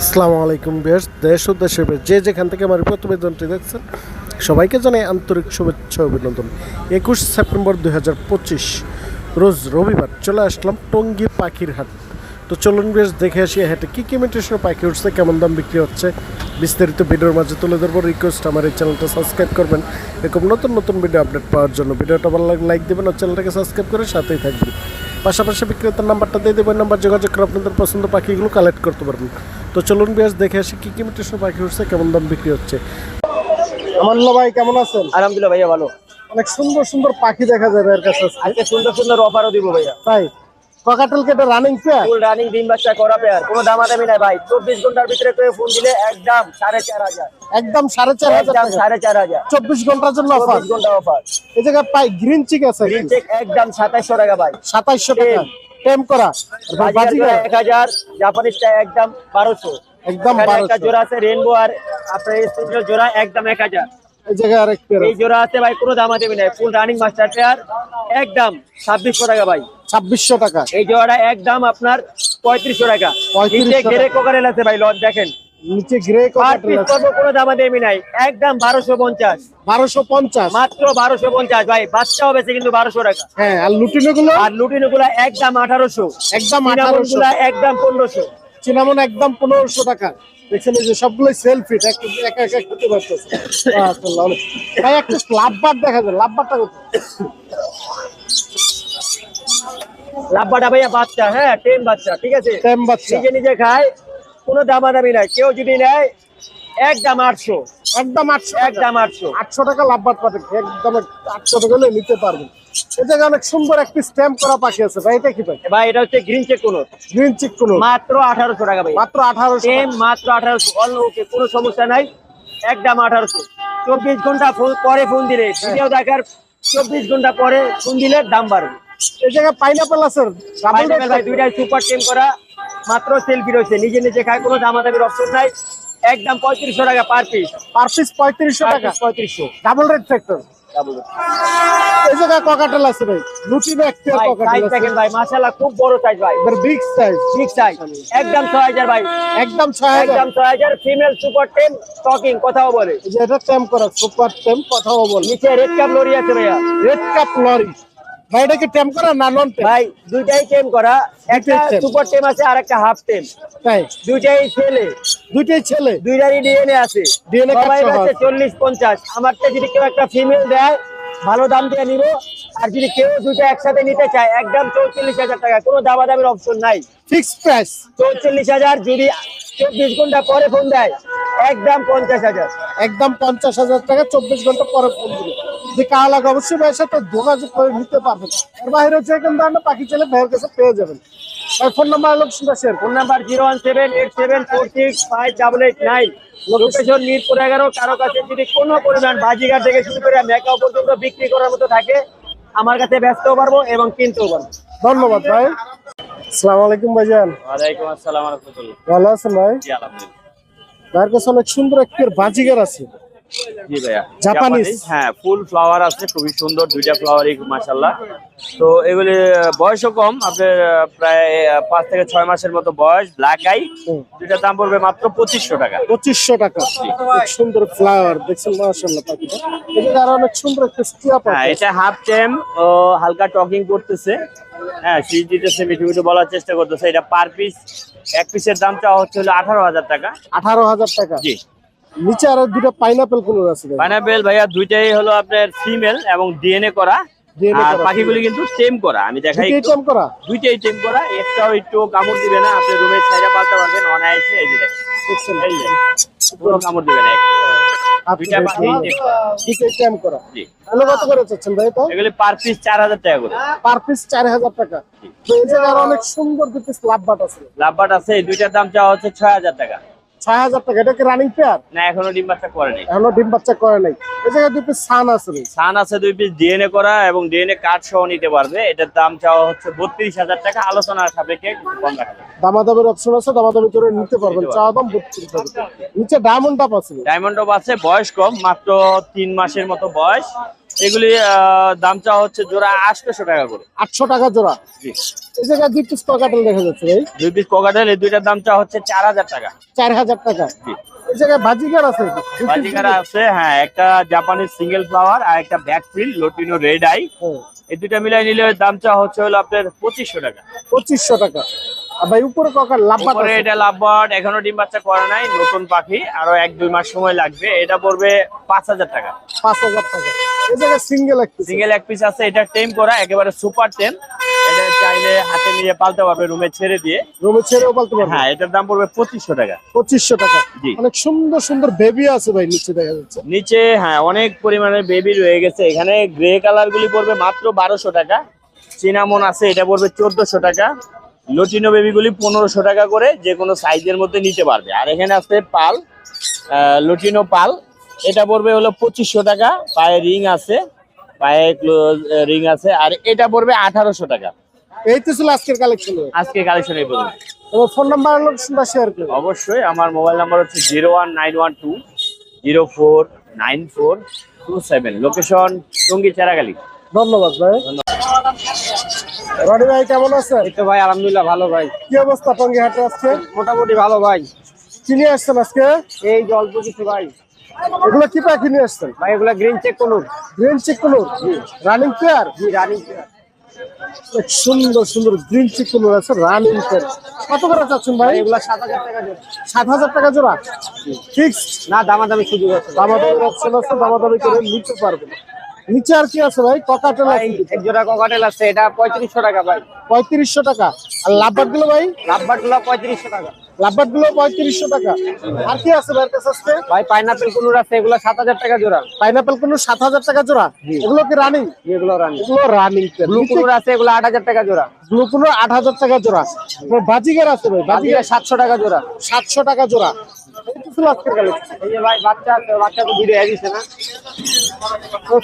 আসসালামু আলাইকুম বেশ দেশ ও দেশের যে যেখান থেকে আমার প্রতিবেদনটি দেখছেন, সবাইকে জানাই আন্তরিক শুভেচ্ছা অভিনন্দন। একুশ সেপ্টেম্বর দুই হাজার পঁচিশ, রোজ রবিবার চলে আসলাম টঙ্গী পাখির হাট। তো চলুন বেশ দেখে আসি হাটে কী কী ইমিটেশনের পাখি উঠছে, কেমন দাম বিক্রি হচ্ছে। বিস্তারিত ভিডিওর মাঝে তুলে ধরবো রিকোয়েস্ট আমার এই চ্যানেলটা সাবস্ক্রাইব করবেন। এরকম নতুন নতুন ভিডিও আপডেট পাওয়ার জন্য ভিডিওটা ভালো লাগলে লাইক দেবেন আর চ্যানেলটাকে সাবস্ক্রাইব করে সাথেই থাকবেন। পাশাপাশি বিক্রেতার নাম্বারটা দিয়ে দেবেন নাম্বার যোগাযোগ করে আপনাদের পছন্দ পাখিগুলো কালেক্ট করতে পারবেন। তো চলুন বেশ দেখে আসি কী কী ইমিটেশন পাখি উঠছে কেমন দাম বিক্রি হচ্ছে। আমানুল্লাহ ভাই কেমন আছেন? আলহামদুলিল্লাহ ভাইয়া ভালো। অনেক সুন্দর সুন্দর পাখি দেখা যাবে এর কাছে। আজকে। সুন্দর সুন্দর অফারও দিব ভাইয়া। তাই? ককাটেল কেটে রানিং পেয়ার ফুল রানিং ডিম বাচ্চা করা পেয়ার কোনো দামাদামি নাই ভাই। চব্বিশ ঘণ্টার ভিতরে করে ফোন দিলে একদম সাড়ে চার হাজার। একদম সাড়ে চার হাজার একদম টাকা। সাড়ে চার হাজার। চব্বিশ ঘণ্টার জন্য অফার চব্বিশ ঘণ্টা অফার এই জায়গায় পাই গ্রিন চিক আছে গ্রিন চেক একদম সাতাইশশো টাকা ভাই। সাতাইশশো টাকা। টেম করা। এক হাজার জাপানিজটা একদম বারোশো। একদম একটা জোড়া আছে রেনবো আর আপনার জোড়া একদম এক হাজার। এই জোড়া আছে ভাই কোনো ফুল রানিং মাস্টার পেয়ার একদম ছাব্বিশশো টাকা ভাই। ছাব্বিশশো টাকা। এই জোড়াটা একদম আপনার পঁয়ত্রিশশো টাকা। 3500 নিচে টাকা। ঘেরে কোকারেল আছে ভাই দেখেন। নিচে গ্রে কোনো দামাদামি নাই একদম বারোশো পঞ্চাশ। বারোশো পঞ্চাশ? মাত্র বারোশো পঞ্চাশ। ভাই বাচ্চাও বেশি কিন্তু বারোশো টাকা। হ্যাঁ আর লুটিনো গুলো আর লুটিনো গুলা একদম আঠারোশো। একদম আঠারোশো। একদম পনেরোশো। চিনামন একদম পনেরোশো টাকা। দেখছেন এই যে সবগুলোই সেলফিট একা একা খেতে পারতেছে। ভাই একটা লাভবার দেখা যায়। লাভবারটা ভাইয়া বাচ্চা হ্যাঁ বাচ্চা ঠিক আছে? টেম বাচ্চা। নিজে নিজে খায় কোনো দামাদামি নাই। কেউ যদি নেয় একদম আটশো। একদম আটশো একদম আটশো। আটশো টাকা লাভবার পাবে একদম আটশো টাকা হলে নিতে পারবেন। জায়গায় অনেক সুন্দর একটি স্ট্যাম্প করা পাখি আছে। ভাই এটা কি ভাই? ভাই এটা হচ্ছে গ্রিন চেক কোনো। গ্রিন চিক কোনো? মাত্র আঠারোশো টাকা ভাই। মাত্র আঠারোশো মাত্র আঠারোশো। অন্য ওকে কোনো সমস্যা নাই। একদম আঠারোশো। চব্বিশ ঘণ্টা পরে ফোন দিলে। ভিডিও দেখার চব্বিশ ঘণ্টা পরে ফোন দিলে দাম বাড়বে। এই জায়গায় পাইনাপেল আছে দুইটাই সুপার টেম করা মাত্র সেলফি রয়েছে। নিজে নিজে খায় কোনো দামাদামির অপশন নাই। একদম পঁয়ত্রিশশো টাকা পার পিস পার পিস পঁয়ত্রিশশো টাকা। পঁয়ত্রিশশো। ডাবল রেড ফ্যাক্টর এই জায়গায় ককাটেল আছে ভাই। লুটিনো এক ককাটেল দেখেন ভাই মাশাআল্লাহ খুব বড় সাইজ ভাই। এবার বিগ সাইজ ঠিক সাইজ একদম ভাই। একদম একদম ফিমেল সুপার টেম টকিং কথাও বলে। এই যে এটা টেম করা সুপার টেম কথাও বল। নিচে রেড কাপ লরি আছে ভাইয়া। Red cap lory. ভাই এটা কি টেম করা না নন টেম ভাই দুইটাই টেম করা। একটা সুপার টেম আছে আর একটা হাফ টেম তাই? দুইটাই ছেলে। দুইটাই ছেলে? দুইটারই ডিএনএ আছে। ডিএনএ সবাই আছে আছে। চল্লিশ পঞ্চাশ। আমারটা যদি কেউ একটা ফিমেল দেয় ভালো দাম দিয়ে নিব। আর যদি কেউ দুইটা একসাথে নিতে চায় একদম চৌচল্লিশ হাজার টাকা কোনো দামাদামির অপশন নাই। ফিক্স প্রাইস চৌচল্লিশ হাজার যদি চব্বিশ ঘণ্টা পরে ফোন দেয় একদম পঞ্চাশ হাজার। একদম পঞ্চাশ হাজার টাকা চব্বিশ ঘণ্টা পরে ফোন দিবে। যে কার লাগে অবশ্যই ভাইয়ের সাথে যোগাযোগ করে নিতে পারবেন। এর বাইরে হচ্ছে থেকে পাখি চলে ভাইয়ের কাছে পেয়ে যাবেন। ভাই ফোন নাম্বার লোকেশনটা share phone number zero one seven eight seven four six five double eight nine location Mirpur এগারো কারও কাছে যদি কোনো পরিমাণ বাজিঘাট থেকে শুরু করে মেকাও পর্যন্ত বিক্রি করার মতো থাকে আমার কাছে ব্যস্তও পারব এবং কিনতেও পারব। ধন্যবাদ ভাই। আসসালামু আলাইকুম ভাইজান। ওয়ালাইকুম আসসালাম রাহমাতুল্লাহ ভালো আছেন ভাই? জি আলহামদুলিল্লাহ। ভাইয়ের কাছে অনেক সুন্দর একটা বাজিগার আছে। জি ভাইয়া। জাপানিজ। হ্যাঁ ফুল ফ্লাওয়ার আছে খুবই সুন্দর দুইটা ফ্লাওয়ারই মাশাল্লাহ তো এগুলি বয়সও কম আপনার প্রায় পাঁচ থেকে ছয় মাসের মতো বয়স ব্ল্যাক আই হুম। দুইটার দাম পড়বে মাত্র পঁচিশশো টাকা। পঁচিশশো টাকা। সুন্দর ফ্লাওয়ার দেখছেন মাশাল্লাহ পাখিটা। এটা আরও অনেক সুন্দর একটা হ্যাঁ এটা হাফ টেম ও হালকা টকিং করতেছে। হ্যাঁ সিজ দিতেছে মিঠু মিঠু বলার চেষ্টা করতেছে। এটা পার পিস এক পিসের দামটা হচ্ছে হলো আঠারো হাজার টাকা। আঠারো হাজার টাকা। জি। নিচে আরও দুটো পাইনাপেল কুলোর আছে। পাইনাপেল ভাইয়া দুইটাই হলো আপনার ফিমেল এবং ডিএনএ করা। আর পাখিগুলি কিন্তু টেম করা আমি দেখাই। টেম করা? দুইটাই টেম করা একটাও একটু কামড় দিবে না আপনি রুমের ছাইরা পাল্টা পারবেন অনায়াসে এই যে দেখেন। পুরো কামড় দিবে না দুইটা পাখি দেখুন, টেম করা। দুটোই টেম করা। জি। তাহলে কত করে চাচ্ছেন ভাই তো এগুলি পার পিস চার হাজার টাকা করে। পার পিস টাকা। তো এই জায়গায় আরও অনেক সুন্দর দুটো আছে। লাভবাট আছে এই দুইটার দাম চাওয়া হচ্ছে ছয় হাজার টাকা। ছয় হাজার টাকা এটা কি রানিং পেয়ার না এখনও ডিম বাচ্চা করেনি এখনও ডিম বাচ্চা করে নাই। এই জায়গায় দুটো সান আছে সান আছে দুই পিস ডিএনএ করা এবং ডিএনএ কার্ড সহ নিতে পারবে। এটার দাম চাওয়া হচ্ছে বত্রিশ হাজার টাকা। আলোচনার সাপেক্ষে একটু কম রাখা দামাদামের অপশন আছে দামাদামি করে নিতে পারবেন। চাওয়া দাম বত্রিশ নিচে ডায়মন্ড আছে। ডায়মন্ড আছে বয়স কম মাত্র তিন মাসের মতো বয়স। এগুলি দাম চাওয়া হচ্ছে জোড়া আটশোশো টাকা করে। আটশো টাকা জোড়া। জি। এই জায়গায় দুই পিস ককাটেল দেখা যাচ্ছে ভাই। দুই পিস কোকাটেল এই দুইটার দাম চাওয়া হচ্ছে চার হাজার টাকা। চার হাজার টাকা। এই জায়গায় আছে? আছে হ্যাঁ একটা জাপানিজ সিঙ্গেল ফ্লাওয়ার আর একটা লটিনো রেড আই এই দুইটা মিলাই নিলে দাম চাওয়া হচ্ছে হলো আপনার পঁচিশশো টাকা। পঁচিশশো টাকা। ভাই উপরে ককার লাভবাট উপরে এটা এখনও ডিম বাচ্চা করে নাই নতুন পাখি আরও এক দুই মাস সময় লাগবে। এটা পড়বে পাঁচ হাজার টাকা। পাঁচ হাজার টাকা। সিঙ্গেল এক সিঙ্গেল এক পিস আছে এটা টেম করা একেবারে সুপার টেম এটা চাইলে হাতে নিয়ে পালতে পারবে রুমে ছেড়ে দিয়ে। রুমে ছেড়েও পারব হ্যাঁ এটার দাম পড়বে পঁচিশশো টাকা। পঁচিশশো টাকা। জি। অনেক সুন্দর সুন্দর বেবি আছে ভাই নিচে দেখা যাচ্ছে। নিচে হ্যাঁ অনেক পরিমাণে বেবি রয়ে গেছে। এখানে গ্রে কালার গুলি পড়বে মাত্র বারোশো টাকা। চিনামন আছে এটা পড়বে চোদ্দশো টাকা। লটিনো বেবি গুলি পনেরোশো টাকা করে যে কোনো সাইজের মধ্যে নিতে পারবে। আর এখানে আছে পাল আহ, লটিনো পাল। এটা পড়বে হলো পঁচিশশো টাকা পায়ে রিং আছে পায়ে রিং আছে আর এটা পড়বে আঠারোশো টাকা। এই তো ছিল আজকের কালেকশন আজকের কালেকশন এই পর্যন্ত। এবার ফোন নাম্বার লোকেশনটা শেয়ার করুন অবশ্যই আমার মোবাইল নাম্বার হচ্ছে zero one nine one two zero four nine four two seven location Tongi Cheragali. ধন্যবাদ ভাই। রনি ভাই কেমন আছেন? তো ভাই আলহামদুলিল্লাহ ভালো ভাই। কি অবস্থা টঙ্গি হাটে আজকে? মোটামুটি ভালো ভাই। চিনি আসছেন আজকে? এই অল্প কিছু ভাই। এগুলো কি পাখি নিয়ে আসছেন? ভাই এগুলা গ্রিন চেক করুন green cheek conure running pair জি রানিং সুন্দর সুন্দর গ্রিন চিকুনুর আছে রানিং পেয়ার কত করে চাচ্ছেন ভাই? এগুলা সাত হাজার টাকা জোড়া। সাত হাজার টাকা জোড়া? না দামাদামি সুযোগ আছে। দামাদামি অপশন আছে দামাদামি করে নিতে পারবেন নিচে আর কি আছে ভাই? ককাটেল আছে। এক জোড়া ককাটেল আছে এটা পঁয়ত্রিশশো টাকা ভাই। পঁয়ত্রিশশো টাকা। আর লাভবাটগুলো ভাই? লাভবারগুলো পঁয়ত্রিশশো টাকা। লাভবাটগুলো পঁয়ত্রিশশো টাকা। আর কি আছে ভাইয়ের কাছে আজকে? ভাই পাইনাপেল কুনুর আছে এগুলো সাত হাজার টাকা জোড়া। পাইনাপেল কোন সাত হাজার টাকা জোড়া। এগুলো কি রানিং এগুলো রানি এগুলো রানিং ব্লু কুনুর আছে এগুলো আট হাজার টাকা জোড়া। ব্লু কোন আট হাজার টাকা জোড়া। বাজিগার আছে ভাই বাজিগার। সাতশো টাকা জোড়া। সাতশো টাকা জোড়া। এই যে ভাই বাচ্চা বাচ্চা তো ভিডিও দিছে না?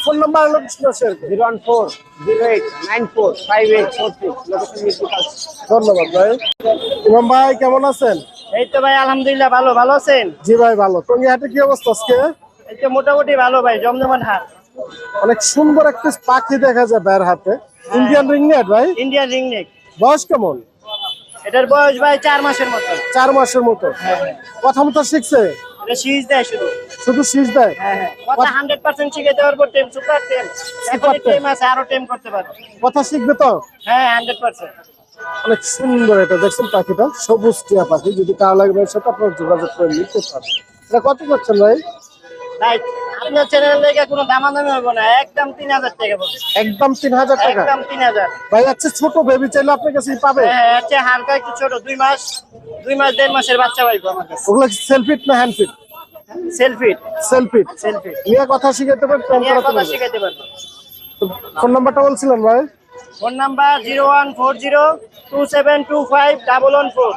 ফোন নাম্বার লোকেশন শেয়ার করুন zero one four zero eight nine four five eight four six. Location ধন্যবাদ ভাই। ইমাম ভাই কেমন আছেন? এই তো ভাই আলহামদুলিল্লাহ ভালো। ভালো আছেন? জি ভাই ভালো। টঙ্গি হাটে কি অবস্থা আজকে? এই তো মোটামুটি ভালো ভাই জমজমান হাট। অনেক সুন্দর একটা পাখি দেখা যায় বের হাতে। ইন্ডিয়ান রিংনেট ভাই? ইন্ডিয়ান রিংনেক বয়স কেমন? এটার বয়স ভাই চার মাসের মতো। চার মাসের মতো। কথা মতো শিখছে? সিজ দেয় শুধু। শুধু শীষ দেয়? হ্যাঁ হ্যাঁ। কথা হান্ড্রেড পার্সেন্ট শিখে দেওয়ার পর টেম সুপার টেম। এখন টেম। আছে আরও টেম করতে পারবে। কথা শিখবে তো? হ্যাঁ হান্ড্রেড পার্সেন্ট অনেক সুন্দর এটা দেখছেন পাখিটা? সবুজ টিয়া পাখি যদি কারও লাগবে সেটা আপনার যোগাযোগ করে নিতে পারেন। এটা কত করছেন ভাই? তাই আপনার চ্যানেল থেকে কোনো দামাদামি হবে না একদম তিন হাজার টাকা একদম তিন হাজার টাকা? একদম তিন হাজার। ভাই আচ্ছা ছোট বেবি চাইলে আপনার কাছে পাবে? হ্যাঁ হচ্ছে হালকা একটু ছোট দুই মাস দুই মাস দেড় মাসের বাচ্চা পাইবো আমার কাছে। ওগুলো সেলফিট না হ্যান্ডফিট সেলফি সেলফিট সেলফি নিয়ে কথা শিখাতে প্রেম নিয়ে কথা শিখাইতে পারব। ফোন নাম্বারটা বলছিলেন ভাই? Phone number zero one four zero two seven two five double one four.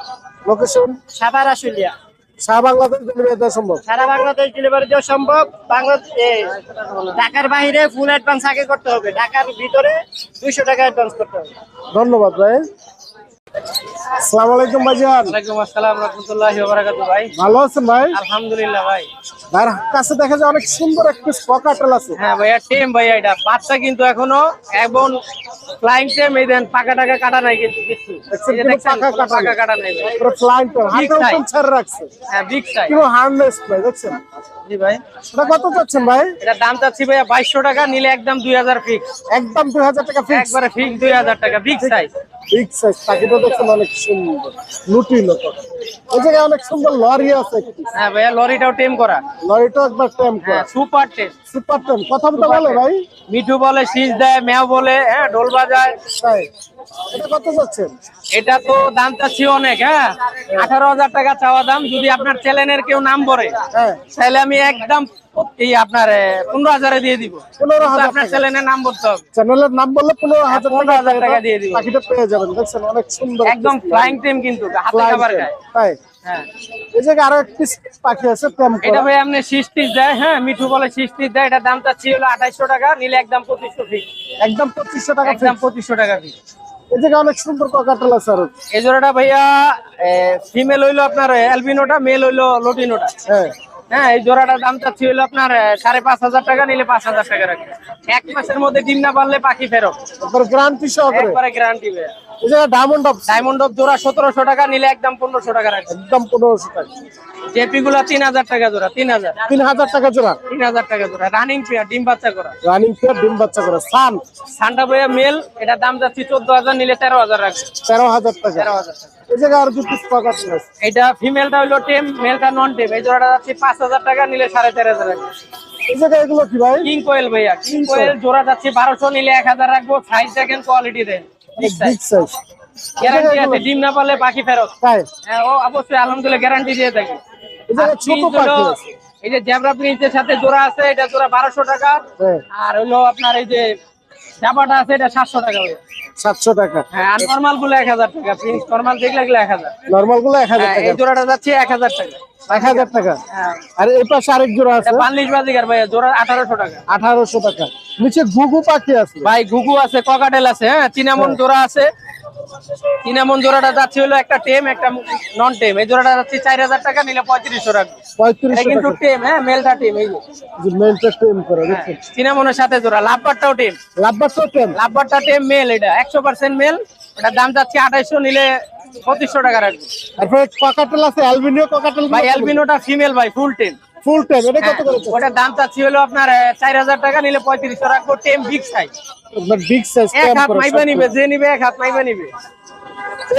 Location Savar Ashulia. Shah Bangladesh delivery দেওয়া সম্ভব? সারা বাংলাদেশ ডেলিভারি দেওয়া সম্ভব। বাংলাদেশ ঢাকার বাইরে ফুল অ্যাডভান্স আগে করতে হবে। ঢাকার ভিতরে দুইশো টাকা অ্যাডভান্স করতে হবে। ধন্যবাদ ভাই। আসসালামু আলাইকুম ভাইজান। ওয়ালাইকুম আসসালাম রহমতুল্লাহি ভাই। ভালো আছেন ভাই? আলহামদুলিল্লাহ ভাই। কাছে দেখা যায় অনেক সুন্দর একটা আছে। হ্যাঁ ভাইয়া টেম ভাইয়া এটা। বাচ্চা কিন্তু এখনও এবং ফ্লাইং টেম এই দেন পাকা টাকা কাটা নাই কিন্তু কিছু। দেখছেন এই যে কিন্তু দেখছেন, পাকা কাটা পাকা কাটা নাই। পুরো ফ্লাইং হাতে size. রাখছে। হ্যাঁ বিগ সাইজ পুরো হার্নেস ভাই দেখছেন? জি ভাই। এটা কত চাচ্ছেন ভাই? এটা দাম চাচ্ছি ভাইয়া টাকা নিলে একদম দুই হাজার ফিক্স একদম দুই হাজার টাকা ফিক্স একবারে ফিক্স দুই হাজার টাকা বিগ সাইজ বিগ সাইজ পাখিটা দেখছেন অনেক সুন্দর। লুটি লোক ওই জায়গায় অনেক সুন্দর লরি আছে। হ্যাঁ ভাইয়া লরিটাও টেম করা। লরিটাও একবার টেম করা। সুপার টেম সুপার টেম কথা বলতে বলে ভাই। মিঠু বলে শীষ দেয় মেয়া বলে হ্যাঁ ঢোল বাজায়। তাই। এটা কত যাচ্ছেন? এটা তো দাম চাচ্ছি অনেক হ্যাঁ? আঠারো হাজার টাকা চাওয়া দাম যদি আপনার চ্যানেলের কেউ নাম বলে হ্যাঁ। তাহলে আমি একদম এই আপনার পনেরো হাজারে দিয়ে দিব। পনেরো হাজার আপনার চ্যানেলের নাম বলতে হবে। চ্যানেলের নাম বললে পনেরো হাজার পনেরো হাজার টাকা দিয়ে দিব। পাখিটা পেয়ে যাবেন দেখছেন অনেক সুন্দর একদম ফ্লাইং টেম কিন্তু হাতে খাবার খায় তাই? হ্যাঁ। এই জায়গায় আরও একটি পাখি আছে টেম এটা ভাই আপনি দেয় হ্যাঁ? মিঠু বলে শীষ টিস দেয় এটা দাম চাচ্ছি হলো আঠাইশশো টাকা নিলে একদম পঁচিশশো ফিক্স একদম পঁচিশশো টাকা একদম পঁচিশশো টাকা ফিক্স এই জায়গায় অনেক সুন্দর ককাটেল আছে আরও। এই জোড়াটা ভাইয়া ফিমেল হইল আপনার অ্যালবিনোটা মেল হইল লটিনোটা হ্যাঁ। হ্যাঁ এই জোড়াটার দাম চাচ্ছি হলো আপনার সাড়ে পাঁচ হাজার টাকা নিলে পাঁচ হাজার টাকা রাখবে এক মাসের মধ্যে ডিম না পারলে পাখি ফেরত। গ্যারান্টি একবারে গ্যারান্টি জায়গায় ডায়মন্ড অফ ডায়মন্ড অফ জোড়া সতেরোশো টাকা নিলে একদম পনেরোশো টাকা রাখবে একদম পনেরোশো টাকা। জেপি গুলা তিন হাজার টাকা জোড়া তিন হাজার। তিন হাজার টাকা জোড়া। তিন হাজার টাকা জোড়া রানিং পেয়ার ডিম বাচ্চা করা। রানিং পেয়ার ডিম বাচ্চা করে। সান সান্টা বইয়া মেল এটার দাম যাচ্ছে চোদ্দ হাজার নিলে তেরো হাজার রাখবে তেরো হাজার টাকা। তেরো হাজার টাকা। এই জায়গায় আর দুটো স্টক আছে এটা ফিমেলটা হইল টেম মেলটা নন টেম এই জোড়াটা যাচ্ছে পাঁচ হাজার টাকা নিলে সাড়ে তেরো হাজার রাখবে এই জায়গায় এগুলো কি ভাই? কিং কোয়েল ভাইয়া। কিং কোয়েল জোড়া যাচ্ছে বারোশো নিলে এক হাজার রাখব। সাইজ দেখেন কোয়ালিটি দেন বিগ সাইজ গ্যারান্টি আছে ডিম না পারলে পাখি ফেরত। হ্যাঁ, ও অবশ্যই আলহামদুলিল্লাহ গ্যারান্টি দিয়ে থাকি। এই ছোট পাখি এই যে জ্যাবরা প্রিন্সের সাথে জোড়া আছে এটা জোড়া বারোশো টাকা। হ্যাঁ। আর হলো আপনার এই যে জামাটা আছে এটা সাতশো টাকা ভাই। 700 টাকা। হ্যাঁ আর নরমালগুলো এক হাজার টাকা প্রিন্স। নরমাল দেখলে এক হাজার। নর্মালগুলো এক হাজার হ্যাঁ, টাকা। এই জোড়াটা যাচ্ছে এক হাজার টাকা। এক হাজার টাকা। হ্যাঁ। আর এই পাশে আরেক জোড়া আছে। বানলিশ বাজিকার ভাই জোড়া আঠারোশো টাকা। আঠারোশো টাকা। নিচে ঘুঘু পাখি আছে। ভাই ঘুঘু আছে ককাটেল আছে হ্যাঁ চিনামন জোড়া আছে। চিনামন জোড়াটা যাচ্ছে হলো একটা টেম একটা নন টেম। এই জোড়াটা যাচ্ছে চার হাজার টাকা নিলে পঁয়ত্রিশশো রাখবে এটা কিন্তু টাকা। টেম হ্যাঁ মেলটা টেম এই যে। যে টেম করে চিনামনের সাথে জোড়া লাভবারটাও টেম। লাভবার টেম? লাভবারটা টেম মেল এটা একশো পার্সেন্ট মেল। এটার দাম যাচ্ছে আঠাইশো নিলে পঁচিশশো টাকা রাখবে। তারপরে ককাটেল আছে অ্যালবিনিও ককাটেল ভাই অ্যালবিনোটা ফিমেল ভাই ফুল টেম। ফুল টেম এটা কত করে ওটার দাম চাচ্ছি হলো আপনার চার হাজার টাকা নিলে পঁয়ত্রিশশো রাখব টেম বিগ সাইজ বিগ সাইজ এক হাত মাইবা নিবে যে নিবে এক হাত মাইবা নিবে।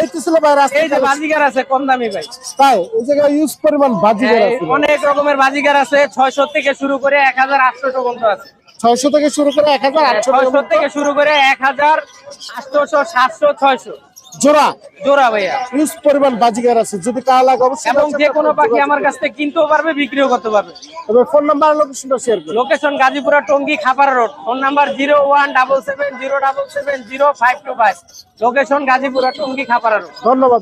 এই তো ছিল ভাই রাস্তা এই যে বাজিগার আছে কম দামি ভাই। তাই এই জায়গায় ইউজ পরিমাণ বাজিগার হ্যাঁ, আছে অনেক রকমের বাজিগার আছে ছয়শো থেকে শুরু করে এক হাজার আটশো পর্যন্ত আছে। ছয়শো থেকে শুরু করে এক হাজার আটশো ছয়শো থেকে শুরু করে এক হাজার আটশোশো সাতশো ছয়শো। জোড়া। জোড়া ভাইয়া। ইউজ পরিমাণ বাজিগার আছে। যদি কার লাগে অবশ্যই এবং যে কোনো পাখি আমার কাছ থেকে কিনতেও পারবে বিক্রিও করতে পারবে। তবে ফোন নাম্বার লোকেশনটা শেয়ার করুন। Location Gazipura Tongi Khapara road phone number zero one double seven zero double seven zero five two five. Location Gazipura Tongi Khapara road ধন্যবাদ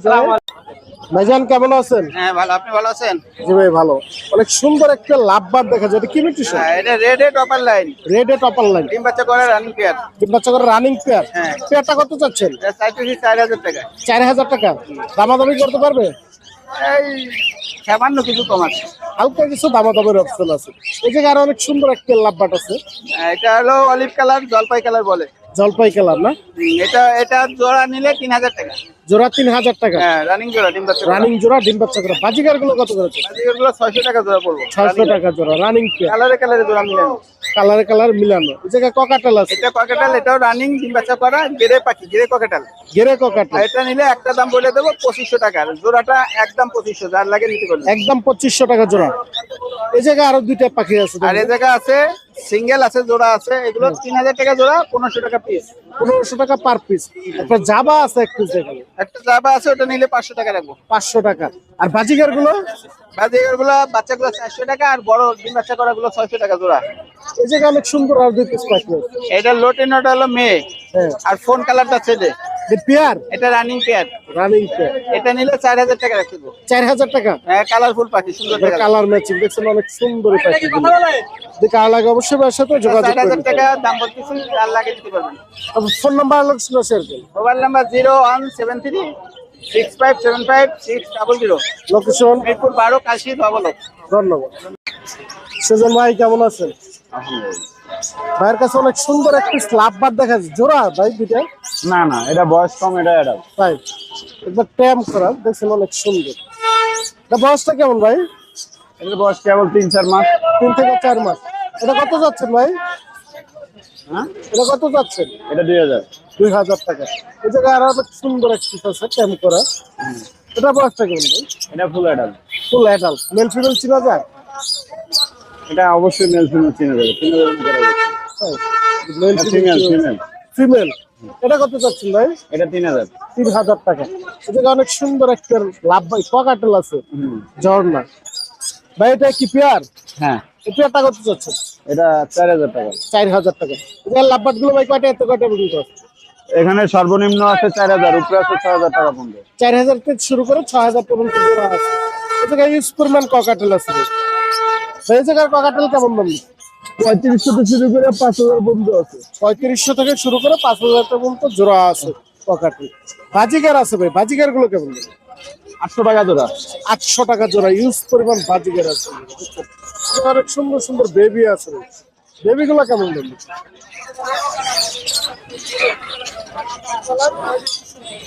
ভাইজান কেমন আছেন? হ্যাঁ ভালো। আপনি ভালো আছেন? জি ভাই ভালো। অনেক সুন্দর একটা লাভবার দেখা যায়। এটা কি মিউটেশন হ্যাঁ এটা red a topper line red a topper line ডিম বাচ্চা করে রানিং পেয়ার তিন বাচ্চা করে রানিং পেয়ার হ্যাঁ। পেয়ারটা কত চাচ্ছেন? এটা চাইতেছি চার হাজার টাকা। চার হাজার টাকা। দামাদামি করতে পারবে? এই সামান্য কিছু কম আছে। হালকা কিছু দামাদামের অপশন আছে। এই জায়গায় আরও অনেক সুন্দর একটা লাভবাট আছে। হ্যাঁ, এটা হলো অলিভ কালার জলপাই কালার বলে। জলপাই কালার না? এটা এটা জোড়া নিলে তিন হাজার টাকা। জোড়া তিন হাজার টাকা। হ্যাঁ রানিং জোড়া ডিম বাচ্চা রানিং জোড়া ডিম বাচ্চা করে বাজিকারগুলো কত করেছে এগুলো ছয়শো টাকা জোড়া পড়ব। ছয়শো টাকা জোড়া রানিং কালারে কালারে জোড়া মিলে কালারে কালার মিলানো। এই জায়গায় ককাটেল আছে। এটা ককেটাল এটাও রানিং ডিম বাচ্চা করা গেরে পাখি গেরে ককেটাল। গেরে ককাটেল। এটা নিলে একটা দাম বলে দেবো পঁচিশশো টাকা। জোড়াটা একদম পঁচিশশো যার লাগে নিতে পারবে। একদম পঁচিশশো টাকা জোড়া। এই জায়গায় আরও দুইটা পাখি আছে। আর এই জায়গা আছে সিঙ্গেল আছে জোড়া আছে এগুলো তিন হাজার টাকা জোড়া পনেরোশো টাকা পিস পনেরোশো টাকা পার পিস একটা জাবা আছে এক পিস এখানে। একটা জাবা আছে ওটা নিলে পাঁচশো টাকা রাখব। পাঁচশো টাকা। আর বাজিকারগুলো বাজিগারগুলো বাচ্চাগুলো চারশো টাকা আর বড় ডিম বাচ্চা করা গুলো ছয়শো টাকা জোড়া। এই জায়গায় অনেক সুন্দর আর দুই পিস পাখি এটা লোটেন ওটা হলো মেয়ে। হ্যাঁ। আর ফোন কালারটা ছেলে। পেয়ার? এটা রানিং পেয়ার। Running pair. এটা নিলে চার হাজার টাকা রাখব চার হাজার টাকা? হ্যাঁ কালারফুল পাখি সুন্দর কালার ম্যাচিং দেখছেন অনেক সুন্দর যদি কার লাগে। অবশ্যই সাথে যোগাযোগ চার হাজার টাকা দাম বলতেছি আর লাগে দিতে পারবেন। ফোন নাম্বার লোকেশন শেয়ার করুন। Mobile number zero one seven three six five seven five six double zero. Location Mirpur বারো কাশি ধন্যবাদ। সুজন ভাই কেমন আছেন? ভাইয়ের কাছে অনেক সুন্দর একটি স্ল্যাব বার দেখা যাচ্ছে জোড়া ভাই দুইটা? না না এটা বয়স কম এটা এটা ভাই একবার ট্যাম করা দেখছেন অনেক সুন্দর। এটা বয়সটা কেমন ভাই? এটার বয়স কেবল তিন চার মাস। তিন থেকে চার মাস। এটা কত যাচ্ছেন ভাই? হ্যাঁ? এটা কত যাচ্ছেন? এটা দুই হাজার। দুই হাজার টাকা। এই জায়গায় আরও সুন্দর একটি আছে ট্যাম করা। এটা বয়সটা কেমন ভাই? এটা full adult full adult male female চিনা যায়? এটা অবশ্যই মেল ফিমেল চিনে যাবে চিনে যাবে ফিমেল ফিমেল ফিমেল এটা কত চাচ্ছেন ভাই? এটা তিন হাজার। তিন হাজার টাকা। এদিকে অনেক সুন্দর একটা লাভ ভাই পকাটেল আছে। ঝর্ণা। ভাই এটা কি পেয়ার? হ্যাঁ। এই পেয়ারটা কত চাচ্ছে এটা চার হাজার টাকা। চার হাজার টাকা। এদিকে লাভবাটগুলো ভাই কয়টা এত কয়টা পর্যন্ত আছে? এখানে সর্বনিম্ন আছে চার হাজার উপরে আছে ছয় হাজার টাকা পর্যন্ত। চার হাজার থেকে শুরু করে ছয় হাজার পর্যন্ত আছে। এদিকে ইউজ পরিমাণ ককাটেল আছে? এই জায়গার ককাটেল কেমন দাম পঁয়ত্রিশশো থেকে শুরু করে পাঁচ হাজার পর্যন্ত আছে। পঁয়ত্রিশশো থেকে শুরু করে পাঁচ হাজার টাকা পর্যন্ত জোড়া আছে ককাটেল। বাজিকার আছে ভাই বাজিকারগুলো কেমন? আটশো টাকা জোড়া। আটশো টাকা জোড়া ইউজ পরিমাণ বাজিকের আছে। অনেক সুন্দর সুন্দর বেবি আছে। বেবিগুলো কেমন দাম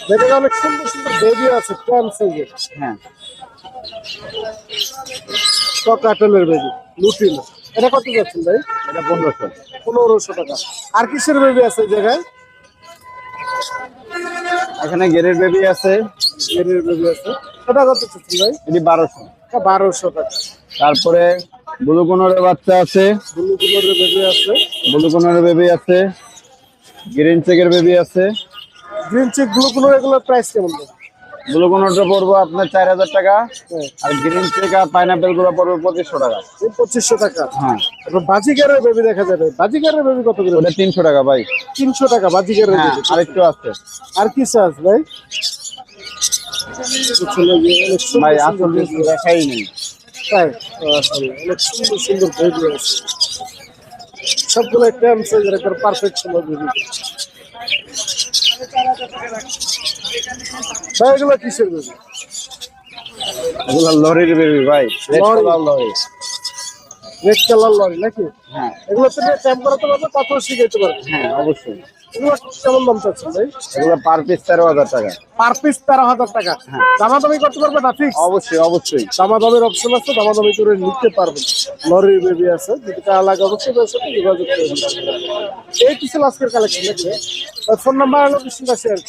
বেবিগুলো অনেক সুন্দর সুন্দর বেবি আছে ট্রান হ্যাঁ। কাটেলের বেবি লুটিন এটা কত যাচ্ছেন ভাই? এটা পনেরোশো। পনেরোশো টাকা। আর কিসের বেবি আছে এই জায়গায়? এখানে গেরের বেবি আছে। এর বেবি আছে। এটা কত চাচ্ছেন ভাই? এটি বারোশো। বারোশো টাকা। তারপরে ব্লু কোনরের বাচ্চা আছে। ব্লু কালারের বেবি আছে। ব্লু কোনরের বেবি আছে। গ্রিন চেকের বেবি আছে। গ্রিন চেক ব্লু এগুলোর প্রাইস কেমন? দাম ব্লু কোনরটা পড়ব আপনার চার হাজার টাকা আর গ্রিন চেক আর পাইনাপেলগুলো পড়বে পঁচিশশো টাকা। পঁচিশশো টাকা? হ্যাঁ। বাজিকারের বেবি দেখা যাবে। বাজিকারের বেবি কত করে? ওটা তিনশো টাকা ভাই। তিনশো টাকা বাজিকারের হ্যাঁ আছে। আর কি চার্জ ভাই? ভাই দেখাই নেই। তাই? অনেক সুন্দর সুন্দর বেবি আছে সবগুলো পারফেক্ট বেবি এগুলো কিসের বেবি? এগুলো লরির বেবি ভাই লরি। রেড কালার লরি নাকি? হ্যাঁ। এগুলো তুমি ক্যাম্প করাতে পারবে তারপর শিখাইতে পারবে। হ্যাঁ অবশ্যই। কেমন দাম চাচ্ছেন ভাই? এগুলো পার পিস তেরো হাজার টাকা। পার পিস তেরো হাজার টাকা। দামাদামি করতে পারবে না ফিক্স অবশ্যই অবশ্যই। দামাদামির অপশন আছে দামাদামি করে নিতে পারবেন। লরির বেবি আছে যদি টাকা অবশ্যই তার সাথে যোগাযোগ এই কিছু আজকের কালেকশন ফোন নাম্বার হলো কৃষ্ণদা share.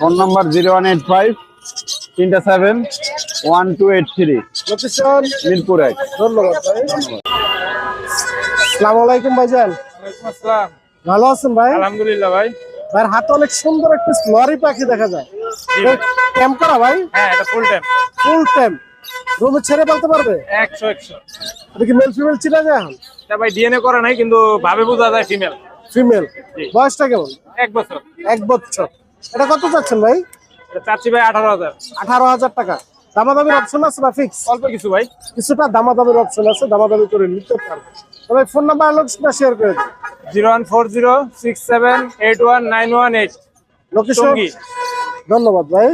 Phone number zero one eight five তিনটা seven one two eight three. Location Mirpur এক। ধন্যবাদ ভাই। সালাম আলাইকুম ভাইজান। ভালো আছেন ভাই? আলহামদুলিল্লাহ ভাই। ভাইয়ের হাতে অনেক সুন্দর একটা লরি পাখি দেখা যায়। ক্যাম্প করা ভাই? হ্যাঁ এটা ফুল টাইম ফুল টাইম রুমে ছেড়ে বলতে পারবে? একশো একশো। এটা কি মেল ফিমেল চিনা যায় এখন? এটা ভাই ডিএনএ করে নাই কিন্তু ভাবে বোঝা যায় ফিমেল ফিমেল বয়সটা কেমন? এক বছর। এক বছর। এটা কত চাচ্ছেন ভাই? এটা চাচ্ছি ভাই আঠারো হাজার। আঠারো হাজার টাকা। দামাদামির অপশন আছে না ফিক্স অল্প কিছু ভাই। কিছুটা দামাদামির অপশন আছে দামাদামি করে নিতে পারবে। তবে ফোন নাম্বার আলোচনা শেয়ার করে দিন। Zero one four zero six seven eight one nine one eight. Location? ধন্যবাদ ভাই।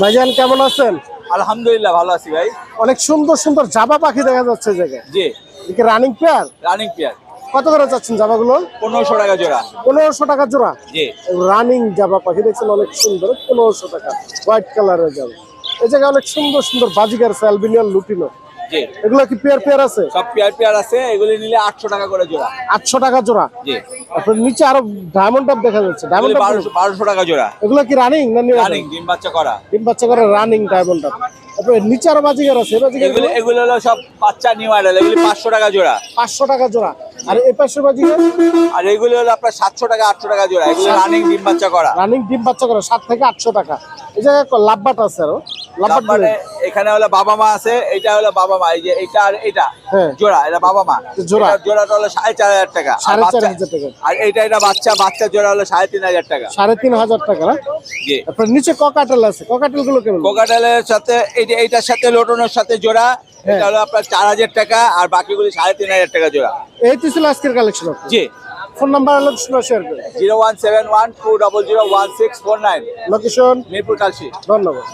ভাইজান কেমন আছেন? আলহামদুলিল্লাহ ভালো আছি ভাই। অনেক সুন্দর সুন্দর জাবা পাখি দেখা যাচ্ছে জায়গায়। জি। এদিকে রানিং পেয়ার রানিং পেয়ার কত করে যাচ্ছেন জাবাগুলো? পনেরোশো টাকা জোড়া। পনেরোশো টাকা জোড়া? রানিং জাবা পাখি দেখছেন অনেক সুন্দর পনেরোশো টাকা। হোয়াইট কালারের জাবা। এই জায়গায় অনেক সুন্দর সুন্দর বাজিকার আছে অ্যালবিনিয়ান লুটিনো জি। এগুলো কি পেয়ার পেয়ার আছে? সব পেয়ার পেয়ার আছে এগুলি নিলে আটশো টাকা করে জোড়া। আটশো টাকা জোড়া? জি। নিচে আরও ডায়মন্ড টাপ দেখা যাচ্ছে। ডায়মন্ড টাপ টাকা জোড়া। এগুলো কি রানিং না রানিং ডিম বাচ্চা করা। তিন বাচ্চা করে রানিং ডায়মন্ড টাপ তারপরে নিচে আরও বাজিকার আছে বাজিকার এগুলি এগুলো হলো সব বাচ্চা নিউ আইডাল এগুলি পাঁচশো টাকা জোড়া। পাঁচশো টাকা জোড়া। আর এই পাশে বাজিকার আর এগুলি হলো আপনার সাতশো টাকা আটশো টাকা জোড়া। এগুলি রানিং ডিম বাচ্চা করা। রানিং ডিম বাচ্চা করে সাত থেকে আটশো টাকা। এই জায়গায় লাভবাট আছে আরও। লাভবাট মানে এখানে হলো বাবা মা আছে এটা হলো বাবা মা এই যে এটা আর এটা হ্যাঁ। জোড়া এটা বাবা মা। জোড়া। জোড়াটা হলো সাড়ে চার হাজার টাকা আর সাড়ে চার হাজার টাকা। আর এটা এটা বাচ্চা বাচ্চা জোড়া হলো সাড়ে তিন হাজার টাকা। সাড়ে তিন হাজার টাকা না? জি। তারপর নিচে ককাটেল আছে ককাটেলগুলো কেমন? কোকাটেলের সাথে এই যে এইটার সাথে লোটনের সাথে জোড়া এটা হলো আপনার চার হাজার টাকা আর বাকিগুলি সাড়ে তিন হাজার টাকা জোড়া। এই তো ছিল আজকের কালেকশন জি। ফোন নাম্বার আলোচনা শেয়ার করে zero one seven one two double zero one six four nine. Location Mirpur Kalshi ধন্যবাদ।